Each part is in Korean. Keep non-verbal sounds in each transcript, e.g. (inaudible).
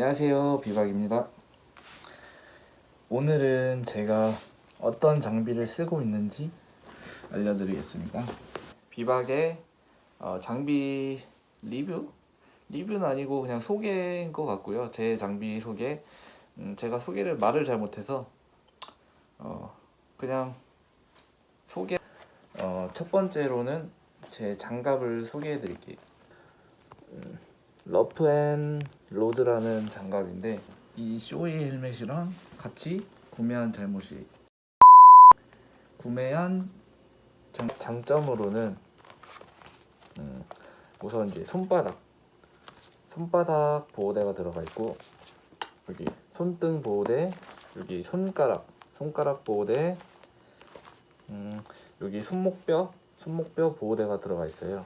안녕하세요. 비박입니다. 오늘은 제가 어떤 장비를 쓰고 있는지 알려드리겠습니다. 비박의 어, 장비 리뷰? 리뷰는 아니고 그냥 소개인 것 같고요. 제 장비 소개. 음, 제가 소개를 말을 잘 못해서 어, 그냥 소개. 어, 첫 번째로는 제 장갑을 소개해 드릴게요 러프 앤 로드라는 장갑인데 이 쇼이 헬멧이랑 같이 구매한 잘못이 구매한 장, 장점으로는 음, 우선 이제 손바닥 손바닥 보호대가 들어가 있고 여기 손등 보호대 여기 손가락 손가락 보호대 음, 여기 손목뼈 손목뼈 보호대가 들어가 있어요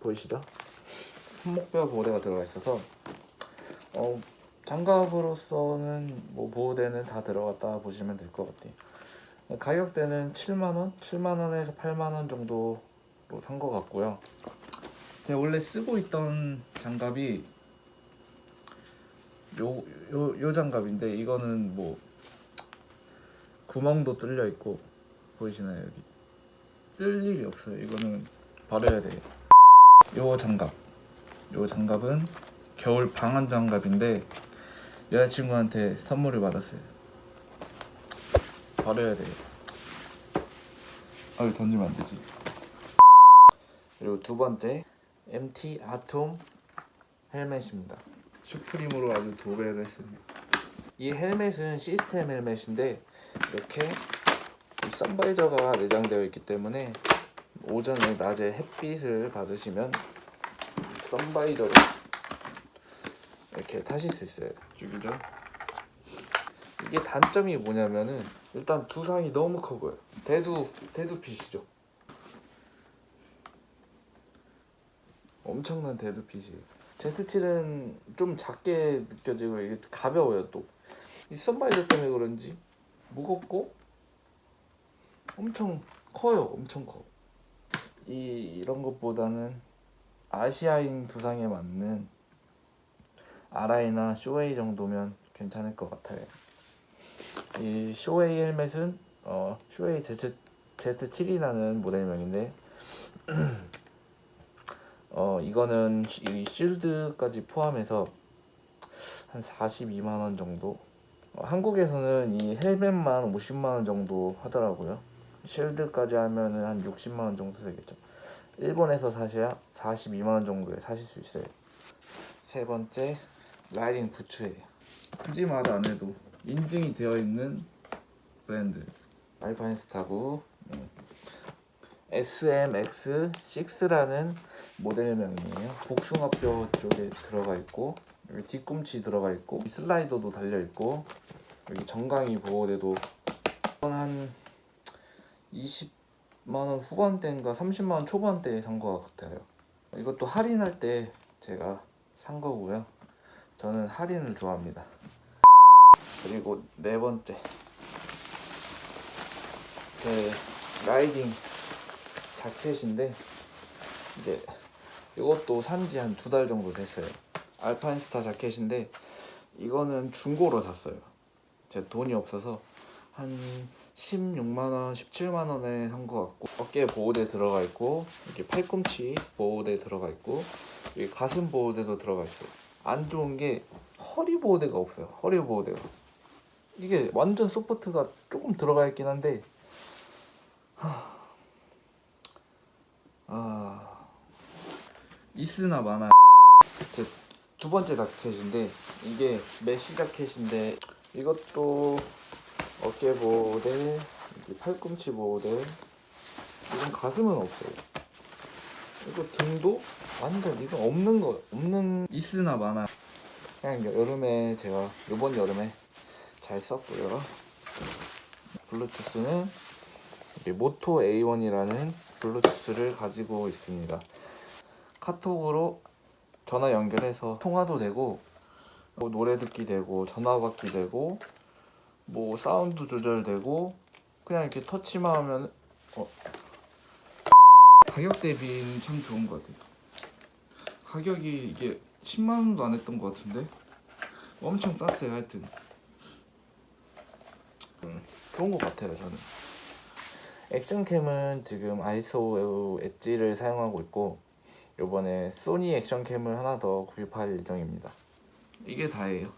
보이시죠? 손목뼈 보호대가 들어가 있어서 어, 장갑으로서는 뭐 보호대는 다 들어갔다 보시면 될 것 같아요. 가격대는 7만원, 7만원에서 8만원 정도로 산 것 같고요. 제가 원래 쓰고 있던 장갑이 요, 요, 요 장갑인데 이거는 뭐 구멍도 뚫려 있고 보이시나요 여기 쓸 일이 없어요. 이거는 버려야 돼요. 요 장갑 요 장갑은 겨울 방한 장갑인데 여자친구한테 선물을 받았어요. 버려야 돼요. 아유 던지면 안 되지. 그리고 두 번째 MT 아톰 헬멧입니다. 슈프림으로 아주 도배를 했습니다. 이 헬멧은 시스템 헬멧인데 이렇게 이 선바이저가 내장되어 있기 때문에 오전에 낮에 햇빛을 받으시면 선바이저로 이렇게 타실 수 있어요. 죽이죠. 이게 단점이 뭐냐면은 일단 두상이 너무 커 보여. 대두 대두 핏이죠. 엄청난 대두 핏이에요. Z7은 좀 작게 느껴지고 이게 가벼워요 또. 이 선바이저 때문에 그런지 무겁고 엄청 커요. 엄청 커. 이 이런 것보다는 아시아인 두상에 맞는 아라이나 쇼웨이 정도면 괜찮을 것 같아요. 이 쇼웨이 헬멧은 어, 쇼웨이 Z, Z7이라는 모델명인데 (clears throat) 어, 이거는 이 실드까지 포함해서 한 42만 원 정도. 어, 한국에서는 이 헬멧만 50만 원 정도 하더라고요. 실드까지 하면은 한 60만 원 정도 되겠죠. 일본에서 사셔야 42만 원 정도에 사실 수 있어요. 세 번째 라이딩 부츠예요. 굳이 말 안 해도 인증이 되어 있는 브랜드 알파인스타고 음. SMX6라는 모델명이에요. 복숭아뼈 쪽에 들어가 있고 여기 뒤꿈치 들어가 있고 이 슬라이더도 달려 있고 여기 정강이 보호대도 한 20만 원 후반대인가 30만 원 초반대에 산것 같아요. 이것도 할인할 때 제가 산 거고요. 저는 할인을 좋아합니다. 그리고 네 번째 제 라이딩 자켓인데 이제 이것도 산지 한 두 달 정도 됐어요. 알파인스타 자켓인데 이거는 중고로 샀어요. 제 돈이 없어서 한 16만원, 17만원에 산것 같고 어깨 보호대 들어가 있고 이렇게 팔꿈치 보호대 들어가 있고 여기 가슴 보호대도 들어가 있어요 안 좋은 게 허리 보호대가 없어요 허리 보호대가. 이게 완전 소프트가 조금 들어가 있긴 한데 하... 아... 있으나 마나. 제 두 번째 자켓인데 이게 메쉬 자켓인데 이것도 어깨 보호대, 팔꿈치 보호대. 이건 가슴은 없어요. 이거 등도 완전 이거 없는 거 없는 있으나 마나. 그냥 여름에 제가 이번 여름에 잘 썼고요. 블루투스는 모토 A1이라는 블루투스를 가지고 있습니다. 카톡으로 전화 연결해서 통화도 되고 뭐 노래 듣기 되고 전화 받기 되고 뭐 사운드 조절되고 그냥 이렇게 터치만 하면 어. 가격 대비는 참 좋은 것 같아요. 가격이 이게 10만 원도 안 했던 것 같은데? 엄청 쌌어요 하여튼. 음, 좋은 것 같아요 저는. 액션캠은 지금 아이소 엣지를 사용하고 있고 요번에 소니 액션캠을 하나 더 구입할 예정입니다. 이게 다예요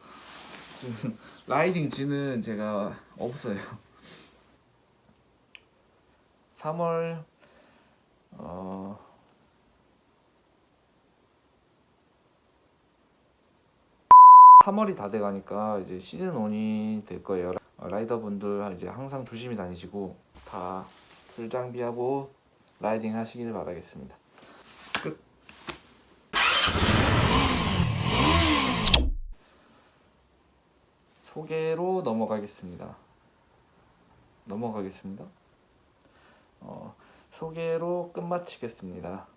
지금 (laughs) 라이딩 G는 제가 없어요 3월 어 3월이 다 돼가니까 이제 시즌 1이 될 거예요. 라이더분들 이제 항상 조심히 다니시고 다 풀 장비하고 라이딩 하시길 바라겠습니다. 소개로 넘어가겠습니다. 넘어가겠습니다. 어, 소개로 끝마치겠습니다.